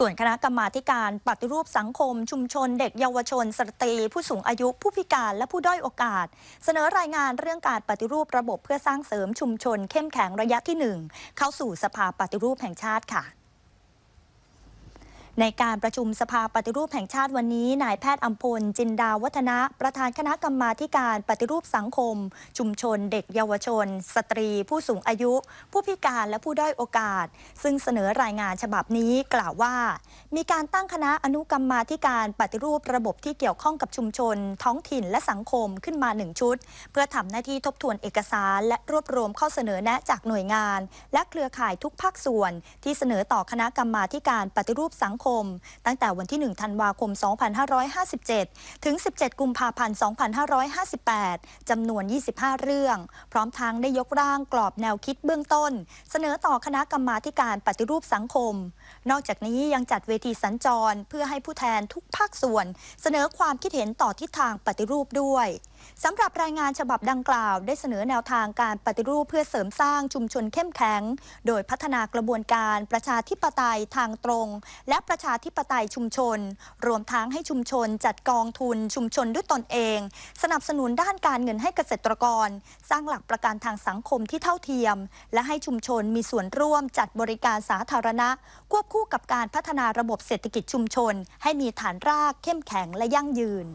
ส่วนคณะกรรมาการปฏิรูปสังคม ชุมชน เด็กเยาวชน สตรี ผู้สูงอายุ ผู้พิการและผู้ด้อยโอกาส เสนอรายงานเรื่องการปฏิรูประบบเพื่อสร้างเสริมชุมชน เข้มแข็งระยะที่ 1 เข้าสู่สภาปฏิรูปแห่งชาติค่ะ ในการประชุมสภาปฏิรูปแห่งชาติวันนี้นายแพทย์อัมพล จินดาวัฒนะ ประธานคณะกรรมาการปฏิรูปสังคม ชุมชน เด็กเยาวชน สตรี ผู้สูงอายุ ผู้พิการและผู้ด้อยโอกาส ซึ่งเสนอรายงานฉบับนี้กล่าวว่า มีการตั้งคณะอนุกรรมาธิการปฏิรูประบบที่เกี่ยวข้องกับชุมชน ท้องถิ่นและสังคมขึ้นมาหนึ่งชุด เพื่อทำหน้าที่ทบทวนเอกสาร และรวบรวมข้อเสนอแนะจากหน่วยงาน และเครือข่ายทุกภาคส่วน ที่เสนอต่อคณะกรรมาการปฏิรูปสังคมตั้งแต่วันที่ 1 ธันวาคม 2557 ถึง 17 กุมภาพันธ์ 2558 จำนวน 25 เรื่อง พร้อมทั้งได้ยกร่างกรอบแนวคิดเบื้องต้น เสนอต่อคณะกรรมาการปฏิรูปสังคม นอกจากนี้ยังจัดเวทีสัญจรเพื่อให้ผู้แทนทุกภาคส่วน เสนอความคิดเห็นต่อทิศทางปฏิรูปด้วยสำหรับรายงานฉบับดังกล่าว ได้เสนอแนวทางการปฏิรูปเพื่อเสริมสร้างชุมชนเข้มแข็ง โดยพัฒนากระบวนการประชาธิปไตยทางตรง และประชาธิปไตยชุมชน รวมทั้งให้ชุมชนจัดกองทุนชุมชนด้วยตนเอง สนับสนุนด้านการเงินให้เกษตรกร สร้างหลักประกันทางสังคมที่เท่าเทียม และให้ชุมชนมีส่วนร่วมจัดบริการสาธารณะ ควบคู่กับการพัฒนาระบบเศรษฐกิจชุมชน ให้มีฐานรากเข้มแข็งและยั่งยืน